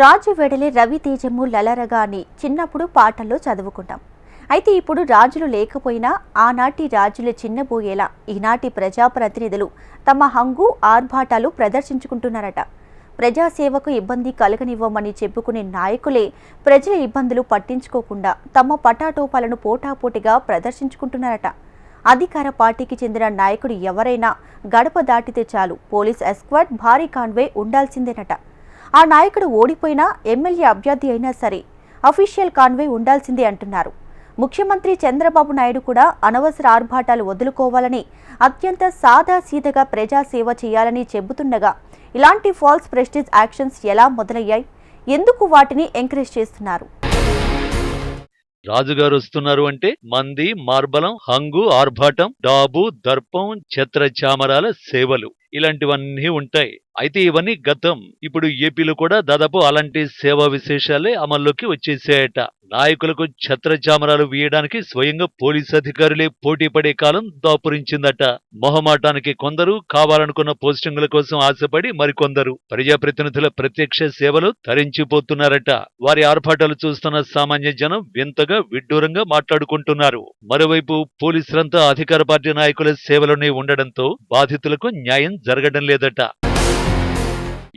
రాజు వెడలే రవితేజము లలరగా అని చిన్నప్పుడు పాటల్లో చదువుకుంటాం. అయితే ఇప్పుడు రాజులు లేకపోయినా ఆనాటి రాజులు చిన్నబోయేలా ఈనాటి ప్రజాప్రతినిధులు తమ హంగు ఆర్భాటాలు ప్రదర్శించుకుంటున్నారట. ప్రజాసేవకు ఇబ్బంది కలగనివ్వమని చెప్పుకునే నాయకులే ప్రజల ఇబ్బందులు పట్టించుకోకుండా తమ పటాటోపాలను పోటాపోటీగా ప్రదర్శించుకుంటున్నారట. అధికార పార్టీకి చెందిన నాయకుడు ఎవరైనా గడప దాటితే చాలు పోలీస్ ఎస్క్వాడ్ భారీ కాన్వే ఉండాల్సిందేనట. ఆ నాయకుడు ఓడిపోయినా ఎమ్మెల్యే అభ్యర్థి అయినా సరే అఫీషియల్ కాన్వే ఉండాల్సిందే అంటున్నారు. ముఖ్యమంత్రి చంద్రబాబు నాయుడు కూడా అనవసర ఆర్భాటాలు వదులుకోవాలని అత్యంత సాదాసీదగా ప్రజాసేవ చేయాలని చెబుతుండగా ఇలాంటి ఫాల్స్ ప్రెస్టీజ్ యాక్షన్స్ ఎలా మొదలయ్యాయి? ఎందుకు వాటిని ఎంకరేజ్ చేస్తున్నారు? రాజుగారు వస్తున్నారు అంటే మంది మార్బలం హంగు ఆర్భాటం డాబు దర్పం ఛత్ర చామరాల సేవలు. ఇలాంటివన్నీ ఉంటాయి. అయితే ఇవన్నీ గతం. ఇప్పుడు ఏపీలో కూడా దాదాపు అలాంటి సేవా విశేషాలే అమల్లోకి వచ్చేసాయట. నాయకులకు ఛత్రచామరాలు వేయడానికి వీయడానికి స్వయంగా పోలీస్ అధికారులే పోటీ పడే కాలం దాపురించిందట. మొహమాటానికి కొందరు కావాలనుకున్న పోస్టింగుల కోసం ఆశపడి మరికొందరు ప్రజాప్రతినిధుల ప్రత్యక్ష సేవలు తరించిపోతున్నారట. వారి ఆర్భాటాలు చూస్తున్న సామాన్య జనం వింతగా విడ్డూరంగా మాట్లాడుకుంటున్నారు. మరోవైపు పోలీసులంతా అధికార పార్టీ నాయకుల సేవలోనే ఉండడంతో బాధితులకు న్యాయం జరగడం లేదట.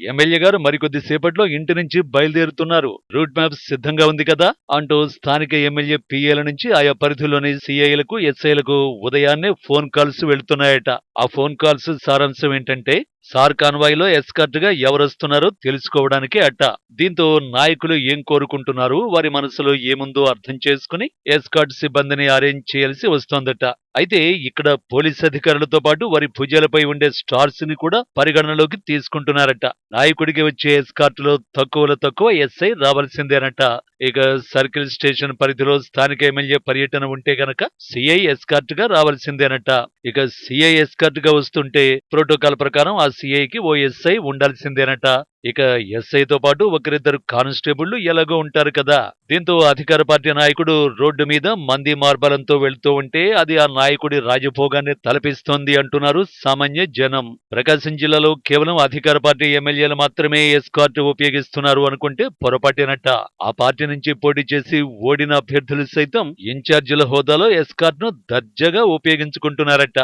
ఎమ్మెల్యే గారు మరికొద్ది సేపట్లో ఇంటి నుంచి బయలుదేరుతున్నారు. రూట్ మ్యాప్ సిద్ధంగా ఉంది కదా? అంటూ స్థానిక ఎమ్మెల్యే పిఏల నుంచి ఆయా పరిధిలోని సిఐలకు ఎస్ఐలకు ఉదయాన్నే ఫోన్ కాల్స్ వెళ్తున్నాయట. ఆ ఫోన్ కాల్స్ సారాంశం ఏంటంటే సార్ కాన్వాయ్లో ఎస్కార్ట్గా ఎవరొస్తున్నారో తెలుసుకోవడానికి అట్ట. దీంతో నాయకులు ఏం కోరుకుంటున్నారు? వారి మనసులో ఏముందో అర్థం చేసుకుని ఎస్కర్ట్ సిబ్బందిని అరేంజ్ చేయాల్సి వస్తోందట. అయితే ఇక్కడ పోలీస్ అధికారులతో పాటు వారి భుజాలపై ఉండే స్టార్స్ని కూడా పరిగణనలోకి తీసుకుంటున్నారట. నాయకుడికి వచ్చే ఎస్కార్ట్లో తక్కువలో తక్కువ ఎస్ఐ రావాల్సిందేనట. ఇక సర్కిల్ స్టేషన్ పరిధిలో స్థానిక ఎమ్మెల్యే పర్యటన ఉంటే గనక సిఐ ఎస్కార్ట్గా రావాల్సిందేనట. ఇక సిఐ ఎస్కార్ట్గా వస్తుంటే ప్రోటోకాల్ ప్రకారం ఆ సిఐకి ఓ ఎస్ఐ ఉండాల్సిందేనట. ఇక ఎస్ఐతో పాటు ఒకరిద్దరు కానిస్టేబుళ్ళు ఎలాగో ఉంటారు కదా. దీంతో అధికార పార్టీ నాయకుడు రోడ్డు మీద మంది మార్బలంతో వెళ్తూ ఉంటే అది ఆ నాయకుడి రాజభోగాన్ని తలపిస్తోంది అంటున్నారు సామాన్య జనం. ప్రకాశం జిల్లాలో కేవలం అధికార పార్టీ ఎమ్మెల్యేలు మాత్రమే ఎస్కార్ట్ ఉపయోగిస్తున్నారు అనుకుంటే పొరపాటినట్ట ఆ పార్టీ నుంచి పోటీ చేసి ఓడిన అభ్యర్థులు సైతం ఇన్ఛార్జీల హోదాలో ఎస్కార్ట్ను దర్జాగా ఉపయోగించుకుంటున్నారట.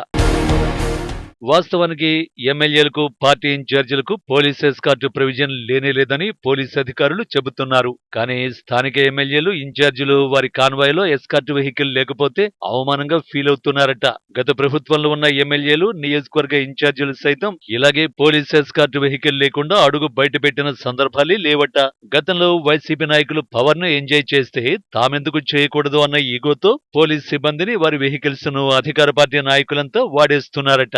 వాస్తవానికి ఎమ్మెల్యేలకు పార్టీ ఇన్ఛార్జీలకు పోలీస్ ఎస్కార్ట్ ప్రొవిజన్ లేనే లేదని పోలీస్ అధికారులు చెబుతున్నారు. కానీ స్థానిక ఎమ్మెల్యేలు ఇన్ఛార్జీలు వారి కాన్వాయ్లో ఎస్కార్ట్ వెహికల్ లేకపోతే అవమానంగా ఫీల్ అవుతున్నారట. గత ప్రభుత్వంలో ఉన్న ఎమ్మెల్యేలు నియోజకవర్గ ఇన్ఛార్జీలు సైతం ఇలాగే పోలీస్ ఎస్కార్ట్ వెహికల్ లేకుండా అడుగు బయటపెట్టిన సందర్భాలే లేవట. గతంలో వైసీపీ నాయకులు పవర్ను ఎంజాయ్ చేస్తే తామెందుకు చేయకూడదు అన్న ఈగోతో పోలీస్ సిబ్బందిని వారి వెహికల్స్ను అధికార పార్టీ నాయకులంతా వాడేస్తున్నారట.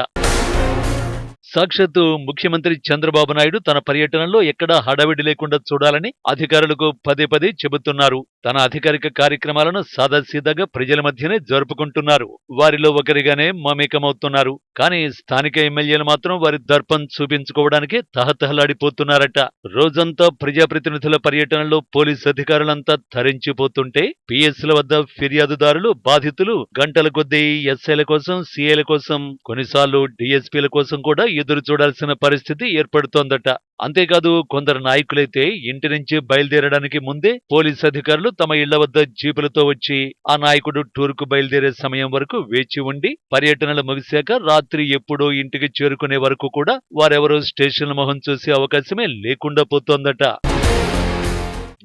సాక్షాత్తు ముఖ్యమంత్రి చంద్రబాబు నాయుడు తన పర్యటనలో ఎక్కడా హడావిడి లేకుండా చూడాలని అధికారులకు పదే పదే చెబుతున్నారు. తన అధికారిక కార్యక్రమాలను సాదాసీదాగా ప్రజల మధ్యనే జరుపుకుంటున్నారు. వారిలో ఒకరిగానే మమేకమవుతున్నారు. కానీ స్థానిక ఎమ్మెల్యేలు మాత్రం వారి దర్పం చూపించుకోవడానికి తహతహలాడిపోతున్నారట. రోజంతా ప్రజాప్రతినిధుల పర్యటనలో పోలీస్ అధికారులంతా తరించిపోతుంటే పిఎస్ల వద్ద ఫిర్యాదుదారులు బాధితులు గంటల కొద్దీ ఎస్ఐల కోసం సీఏల కోసం కొన్నిసార్లు డిఎస్పీల కోసం కూడా ఎదురు చూడాల్సిన పరిస్థితి ఏర్పడుతోందట. అంతేకాదు కొందరు నాయకులైతే ఇంటి నుంచి బయలుదేరడానికి ముందే పోలీస్ అధికారులు తమ ఇళ్ళ వద్ద జీపులతో వచ్చి ఆ నాయకుడు టూర్కు బయలుదేరే సమయం వరకు వేచి ఉండి పర్యటనలు ముగిశాక రాత్రి ఎప్పుడో ఇంటికి చేరుకునే వరకు కూడా వారెవరో స్టేషన్ మొహం చూసే అవకాశమే లేకుండా పోతోందట.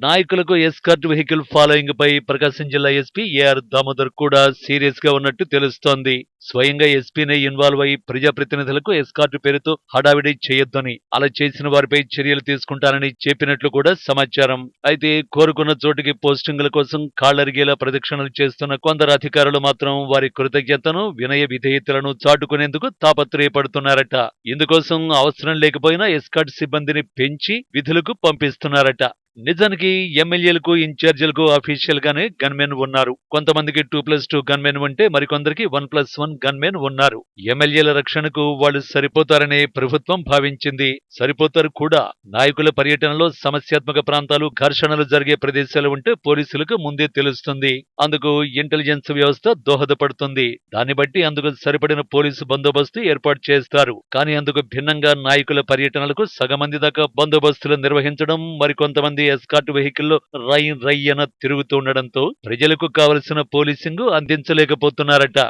నాయకులకు ఎస్కార్ట్ వెహికల్ ఫాలోయింగ్ పై ప్రకాశం జిల్లా ఎస్పీ ఏఆర్ దామోదర్ కూడా సీరియస్గా ఉన్నట్టు తెలుస్తోంది. స్వయంగా ఎస్పీనే ఇన్వాల్వ్ అయి ప్రజాప్రతినిధులకు ఎస్కార్ట్ పేరుతో హడావిడి చేయొద్దని అలా చేసిన వారిపై చర్యలు తీసుకుంటానని చెప్పినట్లు కూడా సమాచారం. అయితే కోరుకున్న చోటుకి పోస్టింగుల కోసం కాళ్ళరిగేలా ప్రదక్షిణలు చేస్తున్న కొందరు అధికారులు మాత్రం వారి కృతజ్ఞతను వినయ విధేయతలను చాటుకునేందుకు తాపత్రయపడుతున్నారట. ఇందుకోసం అవసరం లేకపోయినా ఎస్కార్ట్ సిబ్బందిని పెంచి విధులకు పంపిస్తున్నారట. నిజానికి ఎమ్మెల్యేలకు ఇన్ఛార్జీలకు అఫీషియల్ గానే గన్మెన్ ఉన్నారు. కొంతమందికి టూ ప్లస్ టూ గన్మెన్ ఉంటే మరికొందరికి వన్ ప్లస్ వన్ గన్మెన్ ఉన్నారు. ఎమ్మెల్యేల రక్షణకు వాళ్ళు సరిపోతారనే ప్రభుత్వం భావించింది. సరిపోతారు కూడా. నాయకుల పర్యటనలో సమస్యాత్మక ప్రాంతాలు ఘర్షణలు జరిగే ప్రదేశాలు ఉంటే పోలీసులకు ముందే తెలుస్తుంది. అందుకు ఇంటెలిజెన్స్ వ్యవస్థ దోహదపడుతుంది. దాన్ని బట్టి అందుకు సరిపడిన పోలీసు బందోబస్తు ఏర్పాటు చేస్తారు. కానీ అందుకు భిన్నంగా నాయకుల పర్యటనలకు సగమంది దాకా బందోబస్తులు నిర్వహించడం మరికొంతమంది ఎస్కాట్ వెహికల్లో రై రయ్యన తిరుగుతుండడంతో ప్రజలకు కావలసిన పోలీసింగ్ అందించలేకపోతున్నారట.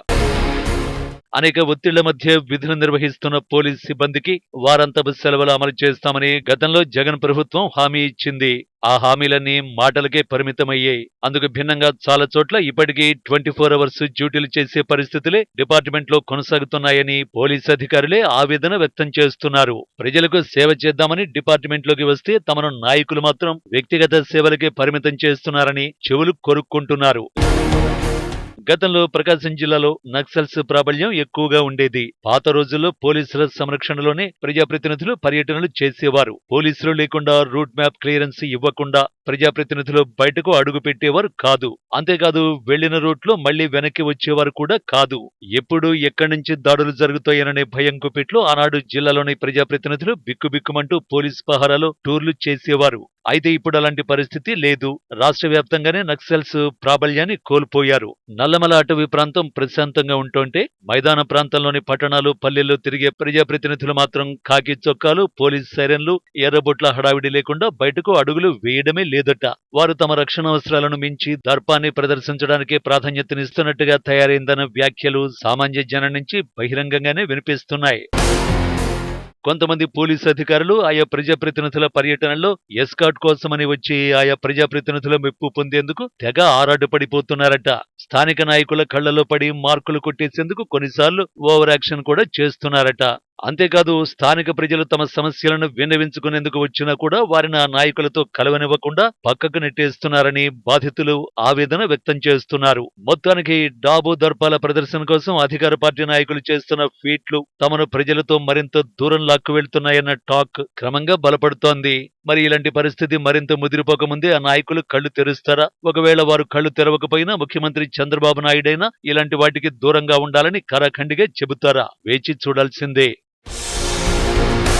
అనేక ఒత్తిళ్ళ మధ్య విధులు నిర్వహిస్తున్న పోలీస్ సిబ్బందికి వారంతపు సెలవులు అమలు చేస్తామని గతంలో జగన్ ప్రభుత్వం హామీ ఇచ్చింది. ఆ హామీలన్నీ మాటలకే పరిమితమయ్యాయి. అందుకు భిన్నంగా చాలా చోట్ల ఇప్పటికీ ట్వంటీ ఫోర్ అవర్స్ డ్యూటీలు చేసే పరిస్థితులే డిపార్ట్మెంట్లో కొనసాగుతున్నాయని పోలీస్ అధికారులే ఆవేదన వ్యక్తం చేస్తున్నారు. ప్రజలకు సేవ చేద్దామని డిపార్ట్మెంట్లోకి వస్తే తమను నాయకులు మాత్రం వ్యక్తిగత సేవలకే పరిమితం చేస్తున్నారని చెవులు కొరుక్కుంటున్నారు. గతంలో ప్రకాశం జిల్లాలో నక్సల్స్ ప్రాబల్యం ఎక్కువగా ఉండేది. పాత రోజుల్లో పోలీసుల సంరక్షణలోనే ప్రజాప్రతినిధులు పర్యటనలు చేసేవారు. పోలీసులు లేకుండా రూట్ మ్యాప్ క్లియరెన్స్ ఇవ్వకుండా ప్రజాప్రతినిధులు బయటకు అడుగు పెట్టేవారు కాదు. అంతేకాదు వెళ్ళిన రూట్లో మళ్ళీ వెనక్కి వచ్చేవారు కూడా కాదు. ఎప్పుడు ఎక్కడి నుంచి దాడులు జరుగుతాయననే భయం కుపిట్లో ఆనాడు జిల్లాలోని ప్రజాప్రతినిధులు బిక్కుబిక్కుమంటూ పోలీస్ పహారాలో టూర్లు చేసేవారు. అయితే ఇప్పుడు అలాంటి పరిస్థితి లేదు. రాష్ట్ర వ్యాప్తంగానే నక్సల్స్ ప్రాబల్యాన్ని కోల్పోయారు. నల్లమల అటవీ ప్రాంతం ప్రశాంతంగా ఉంటుంటే మైదాన ప్రాంతంలోని పట్టణాలు పల్లెల్లో తిరిగే ప్రజాప్రతినిధులు మాత్రం కాకి చొక్కాలు పోలీస్ సైరన్లు ఎర్రబొట్ల హడావిడి లేకుండా బయటకు అడుగులు వేయడమే లేదట. వారు తమ రక్షణ అవసరాలను మించి దర్పాన్ని ప్రదర్శించడానికే ప్రాధాన్యతనిస్తున్నట్టుగా తయారైందన్న వ్యాఖ్యలు సామాన్య జనం నుంచి బహిరంగంగానే వినిపిస్తున్నాయి. కొంతమంది పోలీసు అధికారులు ఆయా ప్రజాప్రతినిధుల పర్యటనలో ఎస్కాట్ కోసమని వచ్చి ఆయా ప్రజాప్రతినిధుల మెప్పు పొందేందుకు తెగ ఆరాటపడిపోతున్నారట స్థానిక నాయకుల కళ్ళలో పడి మార్కులు కొట్టేసేందుకు కొన్నిసార్లు ఓవర్ యాక్షన్ కూడా చేస్తున్నారట. అంతేకాదు స్థానిక ప్రజలు తమ సమస్యలను విన్నవించుకునేందుకు వచ్చినా కూడా వారిని ఆ నాయకులతో కలవనివ్వకుండా పక్కకు నెట్టేస్తున్నారని బాధితులు ఆవేదన వ్యక్తం చేస్తున్నారు. మొత్తానికి డాబు దర్పాల ప్రదర్శన కోసం అధికార పార్టీ నాయకులు చేస్తున్న ఫీట్లు తమను ప్రజలతో మరింత దూరం లాక్కు వెళ్తున్నాయన్న టాక్ క్రమంగా బలపడుతోంది. మరి ఇలాంటి పరిస్థితి మరింత ముదిరిపోకముందే ఆ నాయకులు కళ్ళు తెరుస్తారా? ఒకవేళ వారు కళ్ళు తెరవకపోయినా ముఖ్యమంత్రి చంద్రబాబు నాయుడైనా ఇలాంటి వాటికి దూరంగా ఉండాలని కరాఖండిగా చెబుతారా? వేచి చూడాల్సిందే.